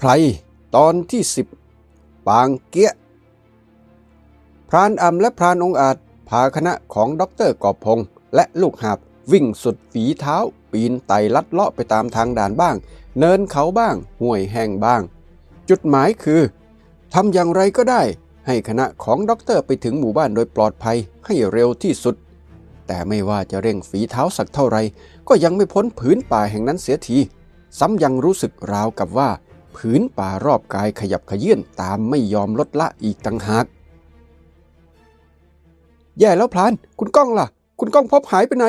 ไพรตอนที่สิบปางเกี้ย พรานอำและพรานองอาจพาคณะของด็อกเตอร์กอบพงษ์และลูกหาบวิ่งสุดฝีเท้า ปีนไต่ลัดเลาะไปตามทางด่านบ้าง เนินเขาบ้าง ห้วยแห้งบ้าง จุดหมายคือทำอย่างไรก็ได้ ให้คณะของด็อกเตอร์ไปถึงหมู่บ้านโดยปลอดภัยให้เร็วที่สุด แต่ไม่ว่าจะเร่งฝีเท้าสักเท่าไร ก็ยังไม่พ้นผืนป่าแห่งนั้นเสียที ซ้ำยังรู้สึกราวกับว่า ผืนป่ารอบกายขยับขยื่นตามไม่ยอมลดละอีกต่างหาก แย่แล้วพลาน คุณก้องล่ะ คุณก้องพบหายไปไหน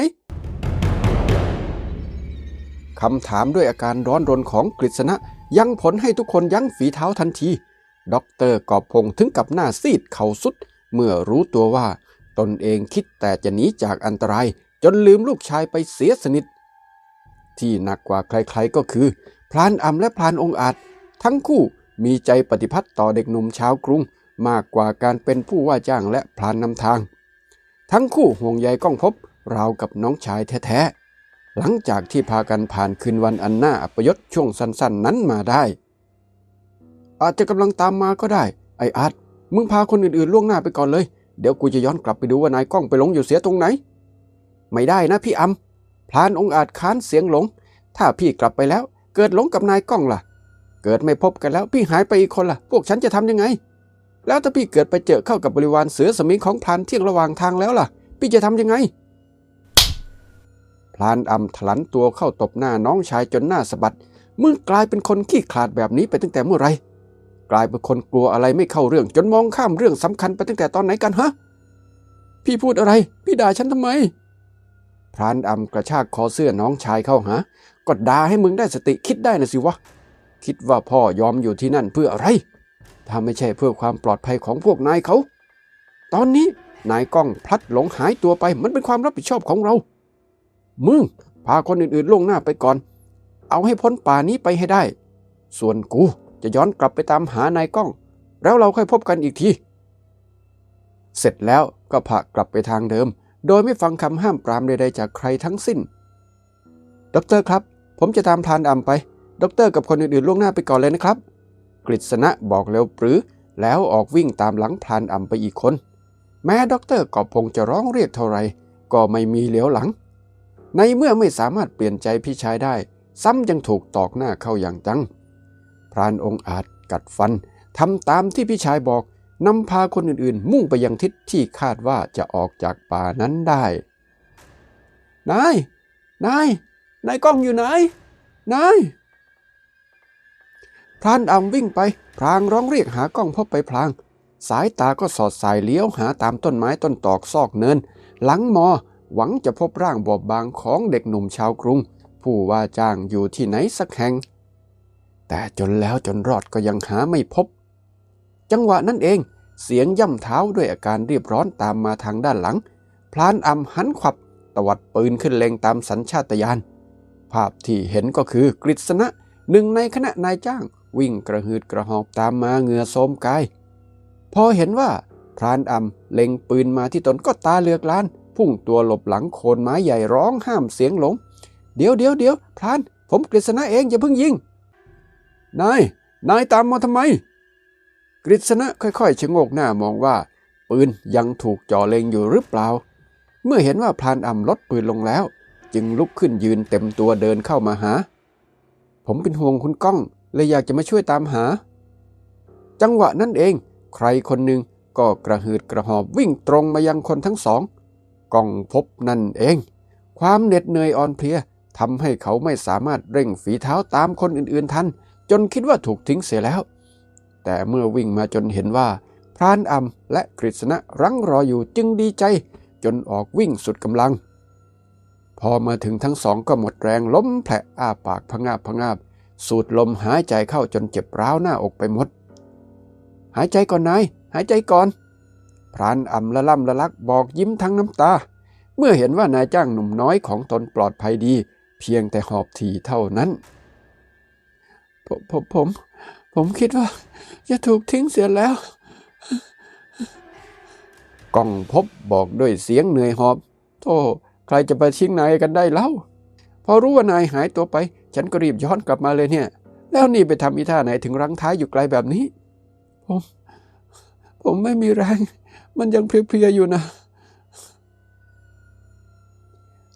คำถามด้วยอาการร้อนรนของกฤษณะ ยังผลให้ทุกคนยั้งฝีเท้าทันทีด็อกเตอร์กอบพงษ์ถึงกับหน้าซีดเข่าสุด เมื่อรู้ตัวว่า ตนเองคิดแต่จะหนีจากอันตราย จนลืมลูกชายไปเสียสนิท ที่หนักกว่าใครๆก็คือพรานอำและพรานองอาจ ทั้งคู่มีใจปฏิพัติต่อเด็กหนุ่มชาวกรุง มากกว่าการเป็นผู้ว่าจ้างและพรานนำทาง ทั้งคู่ห่วงใยก้องพบราวกับน้องชายแท้ๆ หลังจากที่พากันผ่านคืนวันอันน่าอัปยศช่วงสั้นๆ นั้นมาได้ อาจจะกำลังตามมาก็ได้ ไอ้อาร์ตมึงพาคนอื่นๆล่วงหน้าไปก่อนเลย เดี๋ยวกูจะย้อนกลับไปดูว่านายก้องไปหลงอยู่เสียตรงไหน ไม่ได้นะพี่อำพลานองอาจค้านเสียงหลง ถ้าพี่กลับไปแล้ว เกิดหลงกับนายก้องล่ะ เกิดไม่พบกันแล้วพี่หายไปอีกคนล่ะ พวกฉันจะทำยังไง แล้วถ้าพี่เกิดไปเจอเข้ากับบริวารเสือสมิงของพลานเที่ยงระหว่างทางแล้วล่ะ พี่จะทำยังไงพลานอำถลันตัวเข้าตบหน้าน้องชายจนหน้าสะบัดมึงกลายเป็นคนขี้ขลาดแบบนี้ไปตั้งแต่เมื่อไหรกลายเป็นคนกลัวอะไรไม่เข้าเรื่อง จนมองข้ามเรื่องสำคัญไปตั้งแต่ตอนไหนกันฮะ พี่พูดอะไร พี่ด่าฉันทำไม พรานอำกระชากคอเสื้อน้องชายเข้าหาก็ด่าให้มึงได้สติคิดได้นะสิวะ คิดว่าพ่อยอมอยู่ที่นั่นเพื่ออะไร ถ้าไม่ใช่เพื่อความปลอดภัยของพวกนายเขา ตอนนี้นายก้องพลัดหลงหายตัวไปมันเป็นความรับผิดชอบของเรา มึงพาคนอื่นๆล่วงหน้าไปก่อน เอาให้พ้นป่านี้ไปให้ได้ ส่วนกูจะย้อนกลับไปตามหานายก้อง แล้วเราค่อยพบกันอีกที เสร็จแล้วก็พากลับไปทางเดิม โดยไม่ฟังคำห้ามปรามใดๆจากใครทั้งสิ้น ดรครับ ผมจะตามพลานอำไป ด็อกเตอร์กับคนอื่นๆล่วงหน้าไปก่อนเลยนะครับ กฤษณะบอกเร็วปรือ แล้วออกวิ่งตามหลังพลานอำไปอีกคน แม้ด็อกเตอร์กอบพงจะร้องเรียกเท่าไร ก็ไม่มีเหลียวหลัง ในเมื่อไม่สามารถเปลี่ยนใจพี่ชายได้ ซ้ำยังถูกตอกหน้าเข้าอย่างจัง พรานองค์อาจกัดฟันทำตามที่พี่ชายบอกนำพาคนอื่นๆ มุ่งไปยังทิศที่คาดว่าจะออกจากป่านั้นได้ นาย นาย นายกล้องอยู่ไหน นาย พรานอำวิ่งไปพลางร้องเรียกหากล้องพบไปพลาง สายตาก็สอดสายเลี้ยวหาตามต้นไม้ต้นตอกซอกเนิน หลังมอ หวังจะพบร่างบอบบางของเด็กหนุ่มชาวกรุง ผู้ว่าจ้างอยู่ที่ไหนสักแห่ง แต่จนแล้วจนรอดก็ยังหาไม่พบ จังหวะนั้นเอง เสียงย่ำเท้าด้วยอาการรีบร้อนตามมาทางด้านหลัง พลานอำหันขวับตวัดปืนขึ้นเล็งตามสัญชาตญาณภาพที่เห็นก็คือกฤษณะหนึ่งในคณะนายจ้าง วิ่งกระหืดกระหอบตามมาเหงื่อโสมกาย พอเห็นว่าพรานอำเล็งปืนมาที่ตนก็ตาเลือกล้าน พุ่งตัวหลบหลังโคนไม้ใหญ่ร้องห้ามเสียงหลง เดี๋ยวเดี๋ยวเดี๋ยวพราน ผมกฤษณะเองอย่าเพิ่งยิง นาย นายตามมาทำไม กฤษณะค่อยๆชะโงกหน้ามองว่า ปืนยังถูกจ่อเล็งอยู่หรือเปล่า เมื่อเห็นว่าพรานอำลดปืนลงแล้ว จึงลุกขึ้นยืนเต็มตัวเดินเข้ามาหา ผมเป็นห่วงคุณก้อง เลยอยากจะมาช่วยตามหา จังหวะนั้นเอง ใครคนหนึ่งก็กระหืดกระหอบวิ่งตรงมายังคนทั้งสองกองพบนั่นเอง ความเหน็ดเหนื่อยอ่อนเพลียทำให้เขาไม่สามารถเร่งฝีเท้าตามคนอื่นๆทัน จนคิดว่าถูกทิ้งเสียแล้ว แต่เมื่อวิ่งมาจนเห็นว่า พรานอำและกฤษณะรั้งรออยู่จึงดีใจ จนออกวิ่งสุดกำลัง พอมาถึงทั้งสองก็หมดแรงล้มแผลอ้าปากพงาบพงาบ สูดลมหายใจเข้าจนเจ็บร้าวหน้าอกไปหมด หายใจก่อนนายหายใจก่อน พรานอ่ำละล่ำละลักบอกยิ้มทั้งน้ำตา เมื่อเห็นว่านายจ้างหนุ่มน้อยของตนปลอดภัยดี เพียงแต่หอบทีเท่านั้น ผมผมผมผมคิดว่า จะถูกทิ้งเสียแล้วกองพบบอกด้วยเสียงเหนื่อยหอบ โธ่ใครจะไปทิ้งนายกันได้เล่า พอรู้ว่านายหายตัวไป ฉันก็รีบย้อนกลับมาเลยเนี่ย แล้วนี่ไปทำอีท่าไหนถึงรั้งท้ายอยู่ไกลแบบนี้ ผม ผมไม่มีแรง มันยังเพลียๆอยู่นะ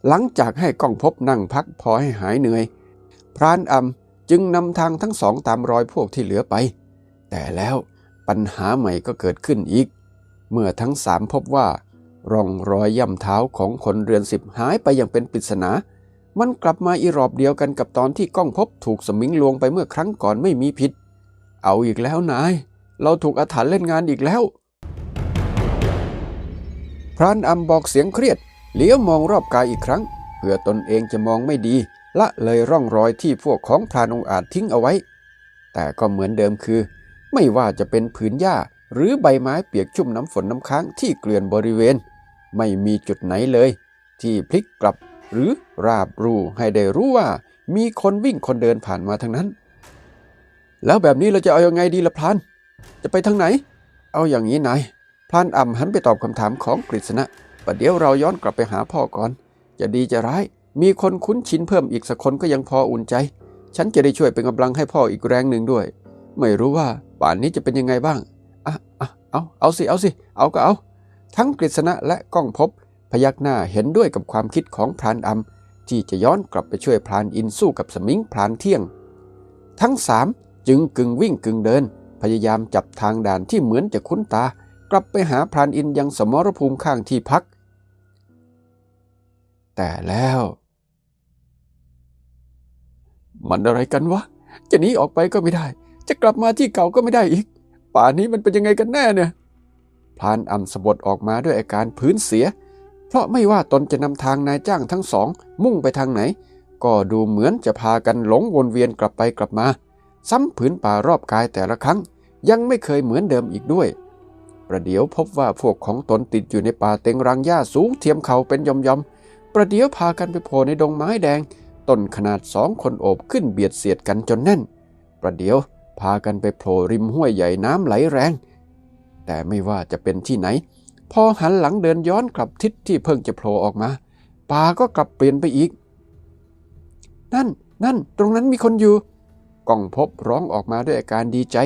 หลังจากให้กล้องพบนั่งพักพอให้หายเหนื่อย พรานอำจึงนำทางทั้งสองตามรอยพวกที่เหลือไป แต่แล้วปัญหาใหม่ก็เกิดขึ้นอีก เมื่อทั้งสามพบว่า ร่องรอยย่ำเท้าของคนเรือนสิบหายไปอย่างเป็นปริศนา มันกลับมาอีรอบเดียวกันกับตอนที่ก้องพบถูกสมิงลวงไปเมื่อครั้งก่อนไม่มีผิด เอาอีกแล้วนาย เราถูกอาถรรพ์เล่นงานอีกแล้ว พรานอำบอกเสียงเครียดเหลียวมองรอบกายอีกครั้ง เพื่อตนเองจะมองไม่ดี ละเลยร่องรอยที่พวกของพรานองอาจทิ้งเอาไว้ แต่ก็เหมือนเดิมคือ ไม่ว่าจะเป็นผืนหญ้าหรือใบไม้เปียกชุ่มน้ำฝนน้ำค้างที่เกลื่อนบริเวณ ไม่มีจุดไหนเลย ที่พลิกกลับ หรือราบรูให้ได้รู้ว่า มีคนวิ่งคนเดินผ่านมาทางนั้น แล้วแบบนี้เราจะเอาอยัางไงดีละพลานจะไปทางไหน เอาอย่างนี้นายพลานอ่ำหันไปตอบคำถามของกฤษณะประเดี๋ยวเราย้อนกลับไปหาพ่อก่อน จะดีจะร้าย มีคนคุ้นชินเพิ่มอีกสักคนก็ยังพออุ่นใจ ฉันจะได้ช่วยเป็นกำลังให้พ่ออีกแรงหนึ่งด้วย ไม่รู้ว่าป่านนี้จะเป็นยังไงบ้างอะอะเอาเอาสิเอาสิเอาก็เอา ทั้งกฤษณะและก้องพบ พยักหน้าเห็นด้วยกับความคิดของพรานอำที่จะย้อนกลับไปช่วยพรานอินสู้กับสมิงพรานเที่ยง ทั้งสามจึงกึ่งวิ่งกึ่งเดิน พยายามจับทางด่านที่เหมือนจะคุ้นตา กลับไปหาพรานอินยังสมรภูมิข้างที่พัก แต่แล้ว มันอะไรกันวะ จะหนีออกไปก็ไม่ได้ จะกลับมาที่เก่าก็ไม่ได้อีก ป่านนี้มันเป็นยังไงกันแน่เนี่ยพลานอำสะบดออกมาด้วยอาการพื้นเสีย เพราะไม่ว่าตนจะนำทางนายจ้างทั้งสองมุ่งไปทางไหน ก็ดูเหมือนจะพากันหลงวนเวียนกลับไปกลับมา ซ้ำผืนป่ารอบกายแต่ละครั้ง ยังไม่เคยเหมือนเดิมอีกด้วย ประเดี๋ยวพบว่าพวกของตนติดอยู่ในป่าเต็งรังหญ้าสูงเทียมเขาเป็นยอมๆประเดี๋ยวพากันไปโผล่ในดงไม้แดงต้นขนาดสองคนโอบขึ้นเบียดเสียดกันจนแน่น ประเดี๋ยวพากันไปโผล่ริมห้วยใหญ่น้ำไหลแรง แต่ไม่ว่าจะเป็นที่ไหน พอหันหลังเดินย้อนกลับทิศที่เพิ่งจะโผล่ออกมาป่าก็กลับเปลี่ยนไปอีก นั่นนั่นตรงนั้นมีคนอยู่ก้องพบร้องออกมาด้วยอาการดีใจ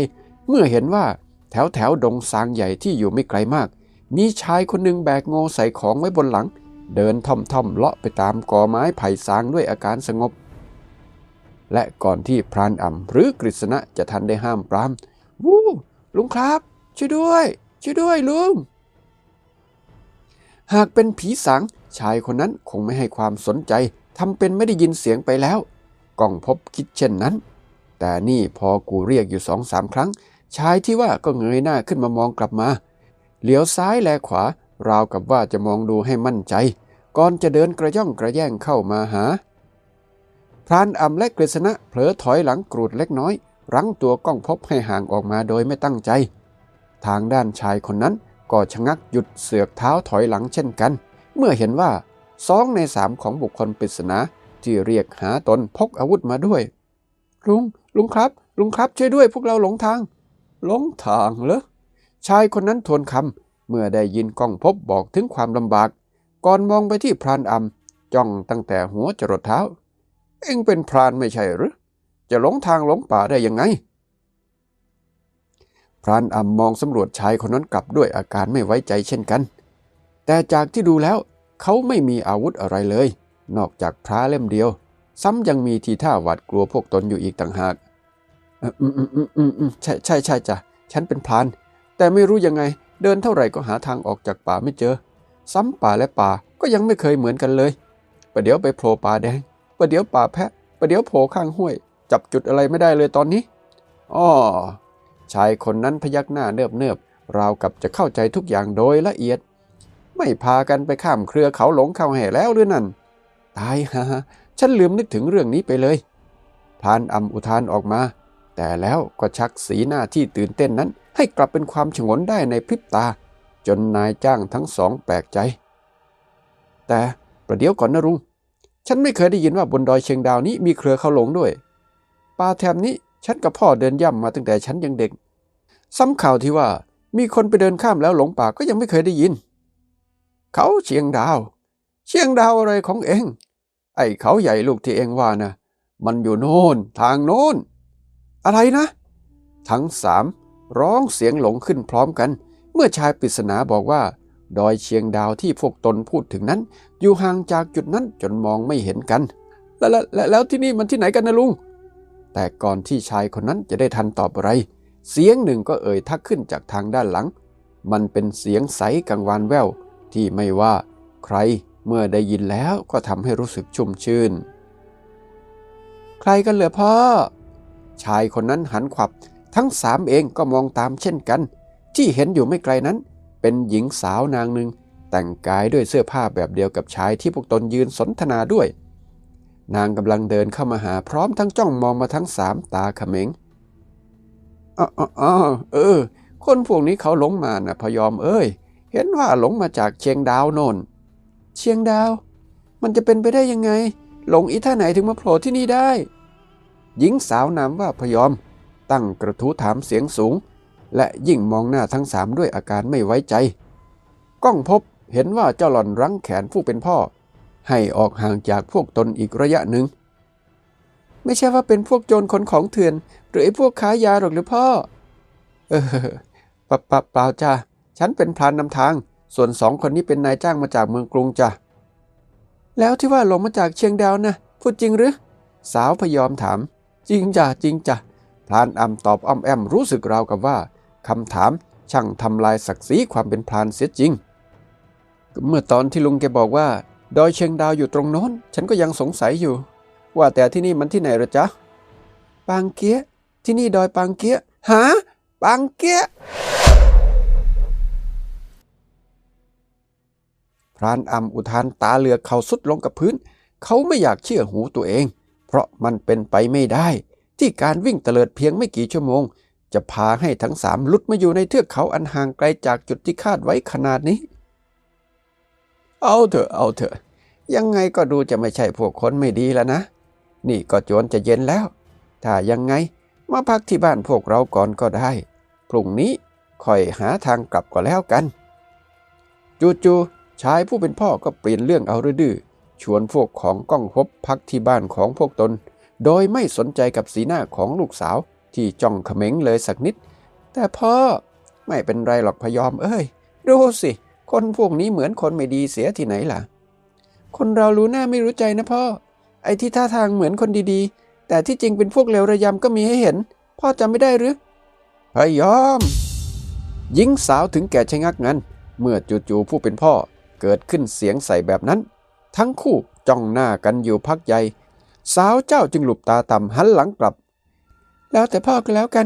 เมื่อเห็นว่าแถวแถวดงซางใหญ่ที่อยู่ไม่ไกลมาก มีชายคนหนึ่งแบกโงใส่ของไว้บนหลัง เดินท่อมๆเลาะไปตามกอไม้ไผ่ซางด้วยอาการสงบ และก่อนที่พรานอ่ำหรือกฤษณะจะทันได้ห้ามปราม วู้ลุงครับ ช่วยด้วย ช่วยด้วยลุง หากเป็นผีสางชายคนนั้นคงไม่ให้ความสนใจทำเป็นไม่ได้ยินเสียงไปแล้วก้องพบคิดเช่นนั้น แต่นี่พอกูเรียกอยู่สองสามครั้ง ชายที่ว่าก็เงยหน้าขึ้นมามองกลับมาเหลียวซ้ายแลขวา ราวกับว่าจะมองดูให้มั่นใจ ก่อนจะเดินกระย่องกระแย่งเข้ามาหา พรานอ่ำและกฤษณะเผลอถอยหลังกรูดเล็กน้อย รั้งตัวก้องพบให้ห่างออกมาโดยไม่ตั้งใจ ทางด้านชายคนนั้น ก็ชะงักหยุดเสือกเท้าถอยหลังเช่นกัน เมื่อเห็นว่าสองในสามของบุคคลปริศนาที่เรียกหาตนพกอาวุธมาด้วย ลุง ลุงครับ ลุงครับช่วยด้วยพวกเราหลงทาง หลงทางเหรอชายคนนั้นทวนคำเมื่อได้ยินก้องพบบอกถึงความลำบาก ก่อนมองไปที่พรานอำจ้องตั้งแต่หัวจรดเท้า เอ็งเป็นพรานไม่ใช่หรือจะหลงทางหลงป่าได้ยังไง รานอ่ำมองสำรวจชายคนนั้นกลับด้วยอาการไม่ไว้ใจเช่นกัน แต่จากที่ดูแล้วเขาไม่มีอาวุธอะไรเลย นอกจากพระเล่มเดียว ซ้ำยังมีทีท่าหวาดกลัวพวกตนอยู่อีกต่างหากอืมอืมอืมอืมอืมใช่ใช่ใช่จ้ะฉันเป็นพราน แต่ไม่รู้ยังไง เดินเท่าไหร่ก็หาทางออกจากป่าไม่เจอ ซ้ำป่าและป่าก็ยังไม่เคยเหมือนกันเลยประเดี๋ยวไปโผล่ป่าแดงประเดี๋ยวป่าแพะประเดี๋ยวโผล่ข้างห้วย จับจุดอะไรไม่ได้เลยตอนนี้อ้อ ชายคนนั้นพยักหน้าเนิบเนิบราวกับจะเข้าใจทุกอย่างโดยละเอียด ไม่พากันไปข้ามเครือเขาหลงเข้าแห่แล้วหรือนั่น ตายฮะฉันลืมนึกถึงเรื่องนี้ไปเลย พลานอำอุทานออกมา แต่แล้วก็ชักสีหน้าที่ตื่นเต้นนั้น ให้กลับเป็นความฉงนได้ในพริบตา จนนายจ้างทั้งสองแปลกใจ แต่ประเดี๋ยวก่อนนะลุง ฉันไม่เคยได้ยินว่าบนดอยเชียงดาวนี้มีเครือเขาหลงด้วย ป่าแถบนี้ ฉันกับพ่อเดินย่ำมาตั้งแต่ฉันยังเด็ก ซ้ำข่าวที่ว่ามีคนไปเดินข้ามแล้วหลงป่าก็ยังไม่เคยได้ยิน เขาเชียงดาว เชียงดาวอะไรของเอง ไอ้เขาใหญ่ลูกที่เองว่านะมันอยู่โน่นทางโน้น อะไรนะ ทั้งสามร้องเสียงหลงขึ้นพร้อมกัน เมื่อชายปริศนาบอกว่า ดอยเชียงดาวที่พวกตนพูดถึงนั้น อยู่ห่างจากจุดนั้นจนมองไม่เห็นกัน แล้วแล้วแล้วแล้วที่นี่มันที่ไหนกันนะลุง แต่ก่อนที่ชายคนนั้นจะได้ทันตอบอะไร เสียงหนึ่งก็เอ่ยทักขึ้นจากทางด้านหลัง มันเป็นเสียงใสกังวานแววที่ไม่ว่า ใครเมื่อได้ยินแล้วก็ทำให้รู้สึกชุ่มชื่น ใครกันเหรอพ่อ ชายคนนั้นหันขวับ ทั้งสามเองก็มองตามเช่นกัน ที่เห็นอยู่ไม่ไกลนั้น เป็นหญิงสาวนางหนึ่งแต่งกายด้วยเสื้อผ้าแบบเดียวกับชายที่พวกตนยืนสนทนาด้วย นางกำลังเดินเข้ามาหาพร้อมทั้งจ้องมองมาทั้งสามตาเขม็งอ๋อออเออ คนพวกนี้เขาหลงมานะพยอมเอ้ย เห็นว่าหลงมาจากเชียงดาวโนนเชียงดาว มันจะเป็นไปได้ยังไง หลงอีท่าไหนถึงมาโผล่ที่นี่ได้ หญิงสาวนามว่าพยอม ตั้งกระทู้ถามเสียงสูง และยิ่งมองหน้าทั้งสามด้วยอาการไม่ไว้ใจ ก้องพบเห็นว่าเจ้าหล่อนรั้งแขนผู้เป็นพ่อ ให้ออกห่างจากพวกตนอีกระยะหนึ่ง ไม่ใช่ว่าเป็นพวกโจรขนของเถื่อน หรือไอ้พวกค้ายาหรอกหรือพ่อ เออปะปะเปล่าจ้าฉันเป็นพรานนำทาง ส่วนสองคนนี้เป็นนายจ้างมาจากเมืองกรุงจ้ะ แล้วที่ว่าหลงมาจากเชียงดาวนะพูดจริงหรือ สาวพยอมถาม จริงจ้ะจริงจ้ะพรานอำตอบอ้อมแอมรู้สึกราวกับว่าคำถามช่างทำลายศักดิ์ศรีความเป็นพรานเสียจริง เมื่อตอนที่ลุงแกบอกว่า ดอยเชียงดาวอยู่ตรงโน้น ฉันก็ยังสงสัยอยู่ ว่าแต่ที่นี่มันที่ไหนหรอจ๊ะ ปางเกี้ย ที่นี่ดอยปางเกี้ยะหา ปางเกี้ย พรานอำอุทานตาเหลือกเขาสุดลงกับพื้น เขาไม่อยากเชื่อหูตัวเอง เพราะมันเป็นไปไม่ได้ ที่การวิ่งเตลิดเพียงไม่กี่ชั่วโมง จะพาให้ทั้งสามลุดมาอยู่ในเทือกเขาอันห่างไกลจากจุดที่คาดไว้ขนาดนี้ เอาเถอะเอาเถอะ ยังไงก็ดูจะไม่ใช่พวกคนไม่ดีแล้วนะ นี่ก็จวนจะเย็นแล้ว ถ้ายังไงมาพักที่บ้านพวกเราก่อนก็ได้ พรุ่งนี้ค่อยหาทางกลับก็แล้วกัน จู่ๆชายผู้เป็นพ่อก็เปลี่ยนเรื่องเอาดื้อๆชวนพวกของก้องพบพักที่บ้านของพวกตน โดยไม่สนใจกับสีหน้าของลูกสาวที่จ้องเขม็งเลยสักนิด แต่พ่อไม่เป็นไรหรอกพยอมเอ้ย ดูสิ คนพวกนี้เหมือนคนไม่ดีเสียที่ไหนล่ะ คนเรารู้หน้าไม่รู้ใจนะพ่อ ไอ้ที่ท่าทางเหมือนคนดีๆ แต่ที่จริงเป็นพวกเลวระยำก็มีให้เห็น พ่อจำไม่ได้หรือพยอม หญิงสาวถึงแก่ชะงักงันเมื่อจู่ๆผู้เป็นพ่อเกิดขึ้นเสียงใส่แบบนั้น ทั้งคู่จ้องหน้ากันอยู่พักใหญ่ สาวเจ้าจึงหลบตาต่ำหันหลังกลับ แล้วแต่พ่อก็แล้วกัน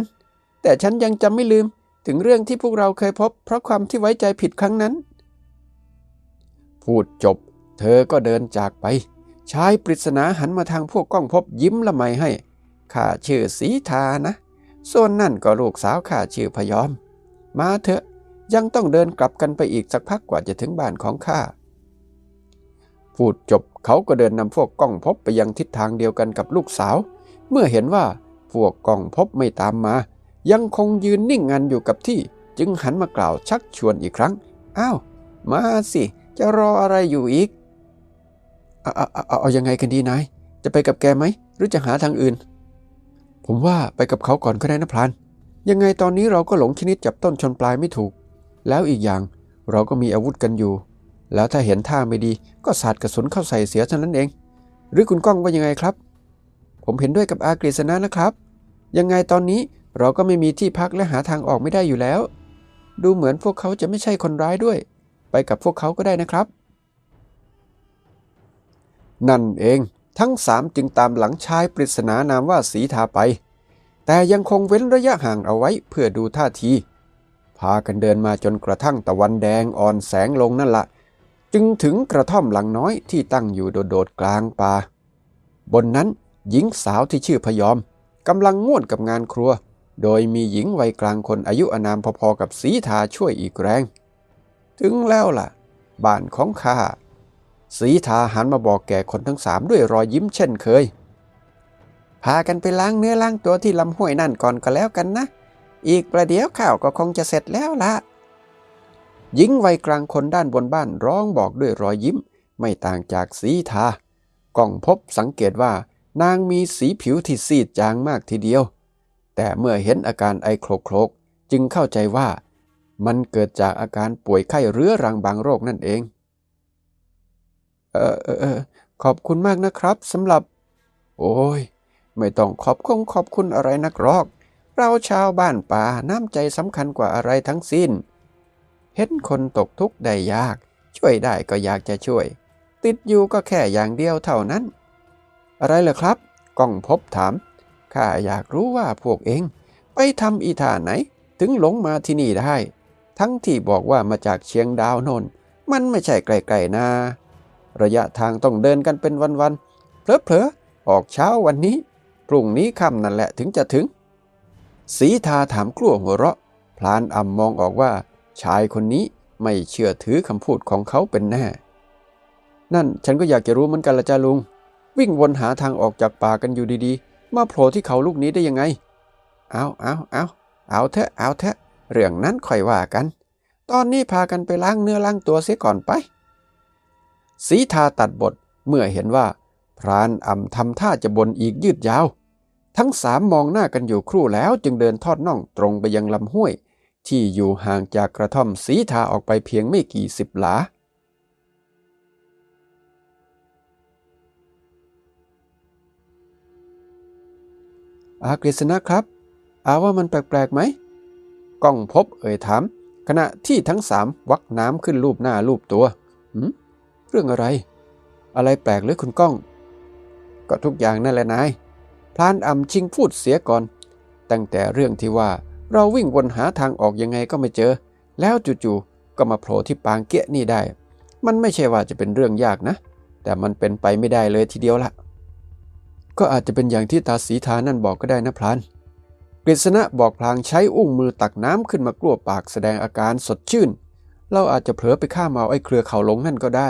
แต่ฉันยังจำไม่ลืมถึงเรื่องที่พวกเราเคยพบเพราะความที่ไว้ใจผิดครั้งนั้น พูดจบ เธอก็เดินจากไป ชายปริศนาหันมาทางพวกก้องพบยิ้มละไมให้ข้าชื่อสีทานะ ส่วนนั่นก็ลูกสาวข้าชื่อพยอม มาเถอะยังต้องเดินกลับกันไปอีกสักพักกว่าจะถึงบ้านของข้าพูดจบเขาก็เดินนำพวกก้องพบไปยังทิศทางเดียวกันกับลูกสาว เมื่อเห็นว่าพวกก้องพบไม่ตามมา ยังคงยืนนิ่งงันอยู่กับที่ จึงหันมากล่าวชักชวนอีกครั้ง อ้าว มาสิ จะรออะไรอยู่อีก เอาเอาเอาเอายังไงกันดีนาย จะไปกับแกไหม หรือจะหาทางอื่น ผมว่าไปกับเขาก่อนก็ได้นะพลาน ยังไงตอนนี้เราก็หลงชนิดจับต้นชนปลายไม่ถูก แล้วอีกอย่างเราก็มีอาวุธกันอยู่ แล้วถ้าเห็นท่าไม่ดีก็สาดกระสุนเข้าใส่เสียเท่านั้นเอง หรือคุณก้องว่ายังไงครับ ผมเห็นด้วยกับอากฤษณะนะครับ ยังไงตอนนี้เราก็ไม่มีที่พักและหาทางออกไม่ได้อยู่แล้ว ดูเหมือนพวกเขาจะไม่ใช่คนร้ายด้วย ไปกับพวกเขาก็ได้นะครับ นั่นเองทั้งสามจึงตามหลังชายปริศนานามว่าสีทาไป แต่ยังคงเว้นระยะห่างเอาไว้เพื่อดูท่าที พากันเดินมาจนกระทั่งตะวันแดงอ่อนแสงลงนั่นละ จึงถึงกระท่อมหลังน้อยที่ตั้งอยู่โดดๆกลางป่า บนนั้นหญิงสาวที่ชื่อพยอมกำลังง่วนกับงานครัว โดยมีหญิงวัยกลางคนอายุอานามพอๆกับสีทาช่วยอีกแรง ถึงแล้วล่ะ บ้านของข้าสีทาหันมาบอกแก่คนทั้งสามด้วยรอยยิ้มเช่นเคย พากันไปล้างเนื้อล้างตัวที่ลำห้วยนั่นก่อนก็แล้วกันนะ อีกประเดี๋ยวข้าวก็คงจะเสร็จแล้วละหญิงวัยกลางคนด้านบนบ้านร้องบอกด้วยรอยยิ้ม ไม่ต่างจากสีทากล้องพบสังเกตว่านางมีสีผิวที่ซีดจางมากทีเดียว แต่เมื่อเห็นอาการไอโครกโครกจึงเข้าใจว่า มันเกิดจากอาการป่วยไข้เรื้อรังบางโรคนั่นเอง เออเออเออขอบคุณมากนะครับสำหรับ โอ้ย ไม่ต้องขอบคงขอบคุณอะไรนักหรอก เราชาวบ้านป่าน้ำใจสำคัญกว่าอะไรทั้งสิ้น เห็นคนตกทุกข์ได้ยาก ช่วยได้ก็อยากจะช่วย ติดอยู่ก็แค่อย่างเดียวเท่านั้น อะไรเหรอครับก้องพบถามข้าอยากรู้ว่าพวกเอง ไปทำอีท่าไหน ถึงหลงมาที่นี่ได้ ทั้งที่บอกว่ามาจากเชียงดาวนนมันไม่ใช่ไกลๆนาระยะทางต้องเดินกันเป็นวันๆเพลอๆออกเช้าวันนี้พรุ่งนี้ค่ำนั่นแหละถึงจะถึงสีทาถามกลัวหัวเราะ พลานอ่ำมองออกว่า ชายคนนี้ไม่เชื่อถือคำพูดของเขาเป็นแน่ นั่นฉันก็อยากจะรู้เหมือนกันละจ้าลุง วิ่งวนหาทางออกจากป่ากันอยู่ดีๆ มาโผล่ที่เขาลูกนี้ได้ยังไง เอาเอาเอาเอาเถอะเอาเถอะ เรื่องนั้นค่อยว่ากัน ตอนนี้พากันไปล้างเนื้อล้างตัวเสียก่อนไป สีทาตัดบทเมื่อเห็นว่า พรานอ่ำทำท่าจะบนอีกยืดยาว ทั้งสามมองหน้ากันอยู่ครู่แล้วจึงเดินทอดน่องตรงไปยังลำห้วย ที่อยู่ห่างจากกระท่อมสีทาออกไปเพียงไม่กี่สิบหลาอากฤษณะครับอาว่ามันแปลกๆไหม ก้องพบเอ่ยถาม ขณะที่ทั้งสามวักน้ำขึ้นรูปหน้ารูปตัวหืมเรื่องอะไร อะไรแปลกหรือคุณก้อง ก็ทุกอย่างนั่นแหละนาย พลานอ่ำชิงพูดเสียก่อน ตั้งแต่เรื่องที่ว่าเราวิ่งวนหาทางออกยังไงก็ไม่เจอ แล้วจู่ๆก็มาโผล่ที่ปางเกี้ยนี่ได้ มันไม่ใช่ว่าจะเป็นเรื่องยากนะ แต่มันเป็นไปไม่ได้เลยทีเดียวละก็อาจจะเป็นอย่างที่ตาสีทานั่นบอกก็ได้นะพลาน กฤษณะบอกพลางใช้อุ้งมือตักน้ำขึ้นมากลัวปากแสดงอาการสดชื่น เราอาจจะเผลอไปข้ามเอาไอ้เครือเขาหลงนั่นก็ได้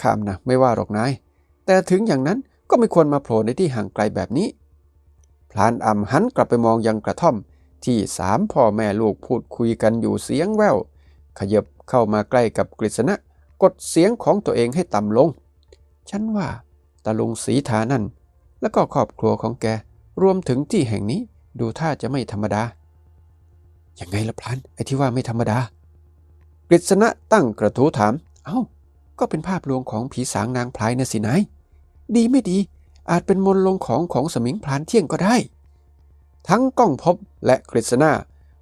ข้ามนะไม่ว่าหรอกนาย แต่ถึงอย่างนั้นก็ไม่ควรมาโผล่ในที่ห่างไกลแบบนี้ พลานอ่ำหันกลับไปมองยังกระท่อม ที่สามพ่อแม่ลูกพูดคุยกันอยู่เสียงแววขยับเข้ามาใกล้กับกฤษณะ กดเสียงของตัวเองให้ต่ำลง ฉันว่าตาลุงสีทานั่น แล้วก็ครอบครัวของแก รวมถึงที่แห่งนี้ดูท่าจะไม่ธรรมดา ยังไงละพลันไอ้ที่ว่าไม่ธรรมดากฤษณะตั้งกระทู้ถาม เอ้า ก็เป็นภาพลวงของผีสางนางพลายนะสินาย ดีไม่ดี อาจเป็นมนต์ลงของของสมิงพลานเที่ยงก็ได้ ทั้งก้องพบและกฤษณา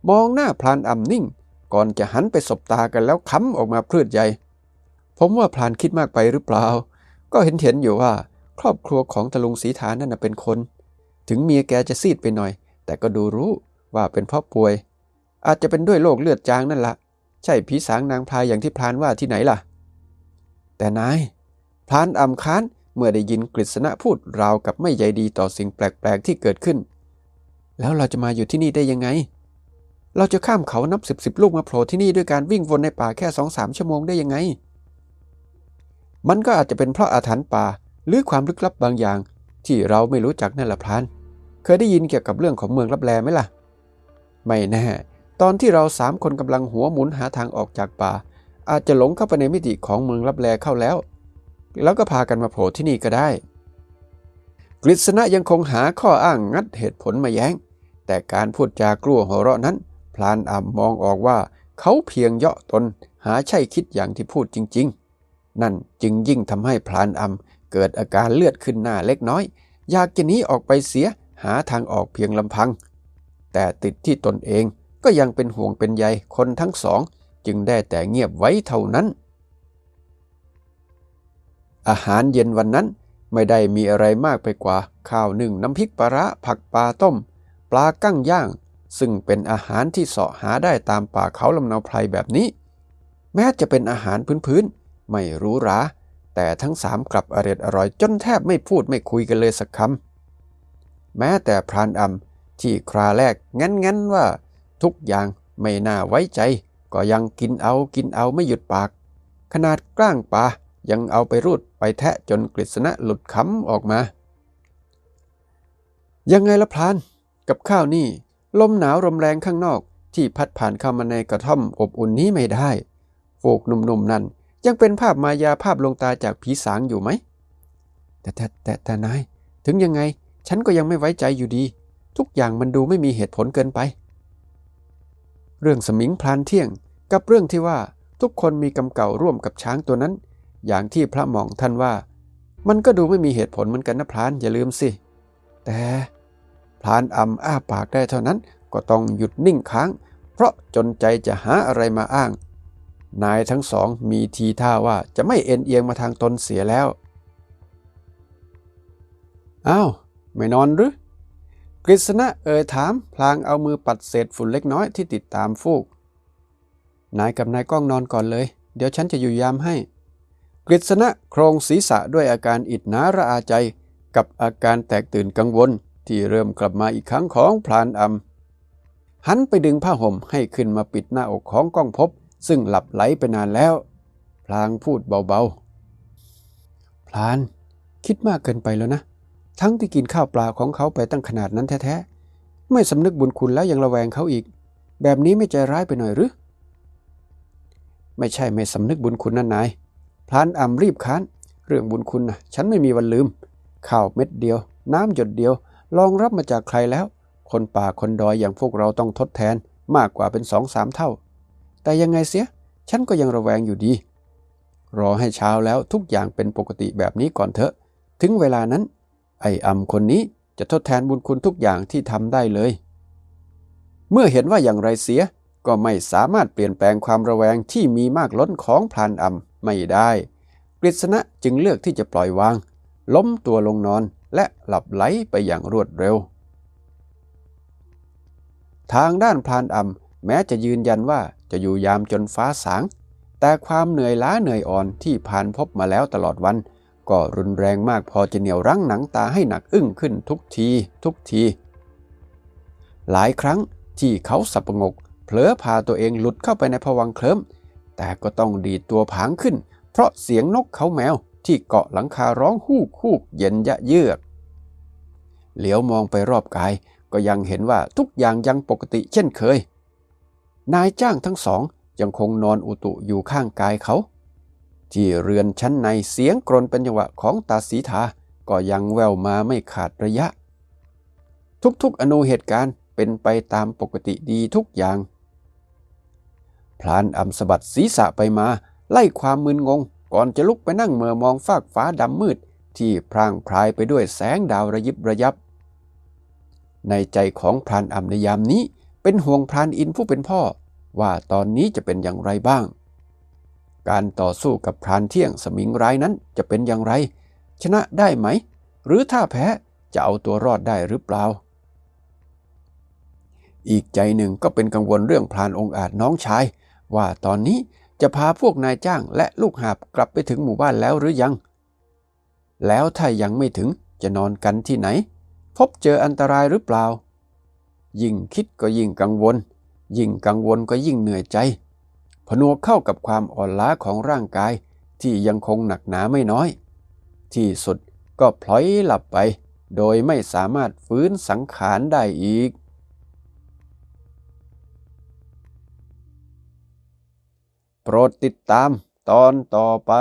มองหน้าพลานอ่ำนิ่ง ก่อนจะหันไปสบตากันแล้วค้ำออกมาพลืดใหญ่ ผมว่าพลานคิดมากไปหรือเปล่า ก็เห็นเห็นอยู่ว่า ครอบครัวของตะลุงสีฐานนั่นเป็นคน ถึงเมียแกจะซีดไปหน่อย แต่ก็ดูรู้ว่าเป็นเพราะป่วย อาจจะเป็นด้วยโรคเลือดจางนั่นละ ใช่ผีสางนางพลายอย่างที่พลานว่าที่ไหนล่ะ แต่นายพลานอ่ำค้านเมื่อได้ยินกฤษณะพูดราวกับไม่ใยดีต่อสิ่งแปลกๆที่เกิดขึ้น แล้วเราจะมาอยู่ที่นี่ได้ยังไง เราจะข้ามเขานับสิบสิบลูกมาโผล่ที่นี่ด้วยการวิ่งวนในป่าแค่สองสามชั่วโมงได้ยังไง มันก็อาจจะเป็นเพราะอาถรรพ์ป่าหรือความลึกลับบางอย่าง ที่เราไม่รู้จักนั่นแหละพลานเคยได้ยินเกี่ยวกับเรื่องของเมืองลับแลไหมล่ะ ไม่แน่ตอนที่เราสามคนกำลังหัวหมุนหาทางออกจากป่า อาจจะหลงเข้าไปในมิติของเมืองลับแลเข้าแล้ว แล้วก็พากันมาโผล่ที่นี่ก็ได้ กฤษณะยังคงหาข้ออ้างงัดเหตุผลมาแย้ง แต่การพูดจากลัวหัวเราะนั้น พลานอ่ำมองออกว่า เขาเพียงเยาะตนหาใช่คิดอย่างที่พูดจริง ๆ นั่นจึงยิ่งทำให้พลานอ่ำ เกิดอาการเลือดขึ้นหน้าเล็กน้อย อยากจะหนีออกไปเสียหาทางออกเพียงลำพัง แต่ติดที่ตนเองก็ยังเป็นห่วงเป็นใยคนทั้งสอง จึงได้แต่เงียบไว้เท่านั้น อาหารเย็นวันนั้นไม่ได้มีอะไรมากไปกว่า ข้าวหนึ่งน้ำพริกปลาระผักปลาต้ม ปลากั้งย่าง ซึ่งเป็นอาหารที่เสาะหาได้ตามป่าเขาลำเนาไพรแบบนี้ แม้จะเป็นอาหารพื้นๆไม่หรู้หรา แต่ทั้งสามกลับอร่อยอร่อยจนแทบไม่พูดไม่คุยกันเลยสักคำแม้แต่พรานอำที่คราแรกงั้นๆว่า ทุกอย่างไม่น่าไว้ใจ ก็ยังกินเอากินเอาไม่หยุดปาก ขนาดกล้างปลายังเอาไปรูดไปแทะจนกฤษณะหลุดคำออกมา ยังไงละพลาน กับข้าวนี่ ลมหนาวลมแรงข้างนอกที่พัดผ่านเข้ามาในกระท่อมอบอุ่นนี้ไม่ได้ฝูกหนุ่มๆนั่น ยังเป็นภาพมายาภาพลงตาจากผีสางอยู่ไหม แต่แต่แต่แต่นาย ถึงยังไง ฉันก็ยังไม่ไว้ใจอยู่ดี ทุกอย่างมันดูไม่มีเหตุผลเกินไป เรื่องสมิงพลานเที่ยงกับเรื่องที่ว่าทุกคนมีกรรมเก่าร่วมกับช้างตัวนั้น อย่างที่พระหมองท่านว่า มันก็ดูไม่มีเหตุผลเหมือนกันนะพลานอย่าลืมสิ แต่พลานอ่ำอ้าปากได้เท่านั้นก็ต้องหยุดนิ่งค้าง เพราะจนใจจะหาอะไรมาอ้าง นายทั้งสองมีทีท่าว่าจะไม่เอ็นเอียงมาทางตนเสียแล้วอ้าวไม่นอนหรือกฤษณะเอ่ยถามพลางเอามือปัดเศษฝุ่นเล็กน้อยที่ติดตามฟูก นายกับนายก้องนอนก่อนเลย เดี๋ยวฉันจะอยู่ยามให้ กฤษณะโครงศีรษะด้วยอาการอิดนาระอาใจ กับอาการแตกตื่นกังวล ที่เริ่มกลับมาอีกครั้งของพลานอำหันไปดึงผ้าห่มให้ขึ้นมาปิดหน้าอกของก้องพบ ซึ่งหลับไหลไปนานแล้ว พลางพูดเบาๆ พลานคิดมากเกินไปแล้วนะ ทั้งที่กินข้าวปลาของเขาไปตั้งขนาดนั้นแท้ๆ ไม่สำนึกบุญคุณแล้วยังระแวงเขาอีก แบบนี้ไม่ใจร้ายไปหน่อยหรือ ไม่ใช่ไม่สำนึกบุญคุณนั่นนาย พลานอ่ำรีบค้าน เรื่องบุญคุณนะฉันไม่มีวันลืม ข้าวเม็ดเดียว น้ำหยดเดียว ลองรับมาจากใครแล้ว คนป่าคนดอยอย่างพวกเราต้องทดแทนมากกว่าเป็นสองสามเท่า แต่ยังไงเสีย ฉันก็ยังระแวงอยู่ดี รอให้เช้าแล้วทุกอย่างเป็นปกติแบบนี้ก่อนเถอะ ถึงเวลานั้น ไอ้อำคนนี้จะทดแทนบุญคุณทุกอย่างที่ทำได้เลย เมื่อเห็นว่าอย่างไรเสียก็ไม่สามารถเปลี่ยนแปลงความระแวงที่มีมากล้นของพลานอำไม่ได้ กฤษณะจึงเลือกที่จะปล่อยวาง ล้มตัวลงนอนและหลับไหลไปอย่างรวดเร็ว ทางด้านพลานอำ แม้จะยืนยันว่าจะอยู่ยามจนฟ้าสาง แต่ความเหนื่อยล้าเหนื่อยอ่อนที่ผ่านพบมาแล้วตลอดวัน ก็รุนแรงมากพอจะเหนี่ยวรั้งหนังตาให้หนักอึ้งขึ้นทุกทีทุกที หลายครั้งที่เขาสับงก เผลอพาตัวเองหลุดเข้าไปในผวังเคลิ้มแต่ก็ต้องดีดตัวผางขึ้น เพราะเสียงนกเขาแมวที่เกาะหลังคาร้องฮูกฮูกเย็นยะเยือก เหลียวมองไปรอบกายก็ยังเห็นว่าทุกอย่างยังปกติเช่นเคย นายจ้างทั้งสองยังคงนอนอุตุอยู่ข้างกายเขา ที่เรือนชั้นในเสียงกรนเป็นจังหวะของตาสีทาก็ยังแววมาไม่ขาดระยะ ทุกๆอนุเหตุการณ์เป็นไปตามปกติดีทุกอย่าง พลานอำสบัดศีรษะไปมา ไล่ความมึนงง ก่อนจะลุกไปนั่งเมื่อมองฟากฟ้าดำมืด ที่พรางพรายไปด้วยแสงดาวระยิบระยับ ในใจของพรานอำในยามนี้ เป็นห่วงพรานอินผู้เป็นพ่อ ว่าตอนนี้จะเป็นอย่างไรบ้าง การต่อสู้กับพรานเที่ยงสมิงร้ายนั้นจะเป็นอย่างไร ชนะได้ไหม หรือถ้าแพ้จะเอาตัวรอดได้หรือเปล่า อีกใจหนึ่งก็เป็นกังวลเรื่องพรานองค์อาจน้องชาย ว่าตอนนี้จะพาพวกนายจ้างและลูกหาบกลับไปถึงหมู่บ้านแล้วหรือยัง แล้วถ้ายังไม่ถึงจะนอนกันที่ไหน พบเจออันตรายหรือเปล่า ยิ่งคิดก็ยิ่งกังวล ยิ่งกังวลก็ยิ่งเหนื่อยใจ ผนวกเข้ากับความอ่อนล้าของร่างกายที่ยังคงหนักหนาไม่น้อย ที่สุดก็พลอยหลับไป โดยไม่สามารถฟื้นสังขารได้อีก โปรดติดตามตอนต่อไป